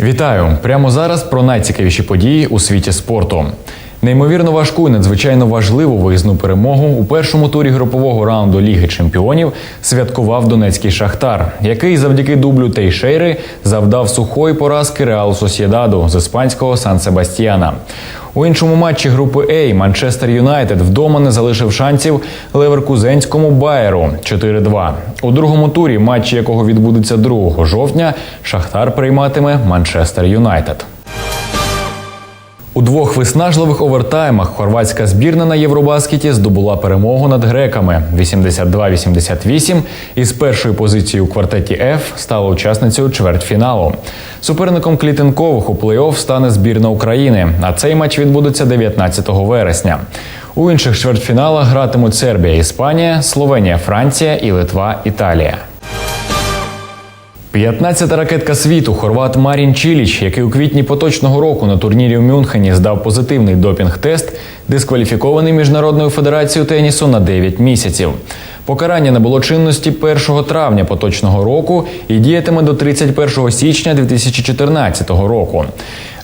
Вітаю! Прямо зараз про найцікавіші події у світі спорту. Неймовірно важку і надзвичайно важливу виїзну перемогу у першому турі групового раунду Ліги Чемпіонів святкував донецький шахтар, який завдяки дублю Тейшейри завдав сухої поразки Реалу Сосєдаду з іспанського Сан Себастьяна. У іншому матчі групи А Манчестер Юнайтед вдома не залишив шансів Леверкузенському Байеру 4-2. У другому турі, матчі якого відбудеться 2 жовтня, Шахтар прийматиме Манчестер Юнайтед. У двох виснажливих овертаймах хорватська збірна на Євробаскеті здобула перемогу над греками 82-88 і з першої позиції у квартеті F стала учасницею чвертьфіналу. Суперником клітинкових у плей-офф стане збірна України. А цей матч відбудеться 19 вересня. У інших чвертьфіналах гратимуть Сербія, Іспанія, Словенія, Франція і Литва, Італія. 15-та ракетка світу хорват Марін Чіліч, який у квітні поточного року на турнірі в Мюнхені здав позитивний допінг-тест, дискваліфікований міжнародною федерацією тенісу на 9 місяців. Покарання набуло чинності 1 травня поточного року і діятиме до 31 січня 2014 року.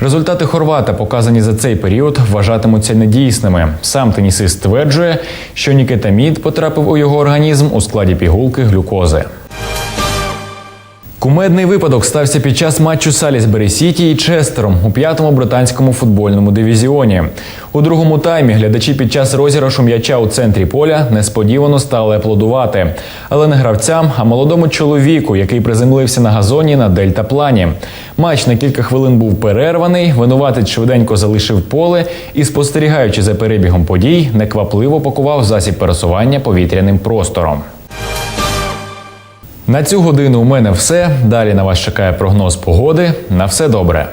Результати хорвата, показані за цей період, вважатимуться недійсними. Сам тенісист стверджує, що нікетамід потрапив у його організм у складі пігулки глюкози. Кумедний випадок стався під час матчу Салісбері Сіті і Честером у п'ятому британському футбольному дивізіоні. У другому таймі глядачі під час розіграшу м'яча у центрі поля несподівано стали аплодувати. Але не гравцям, а молодому чоловіку, який приземлився на газоні на дельтаплані. Матч на кілька хвилин був перерваний. Винуватець швиденько залишив поле і, спостерігаючи за перебігом подій, неквапливо пакував засіб пересування повітряним простором. На цю годину у мене все. Далі на вас чекає прогноз погоди. На все добре.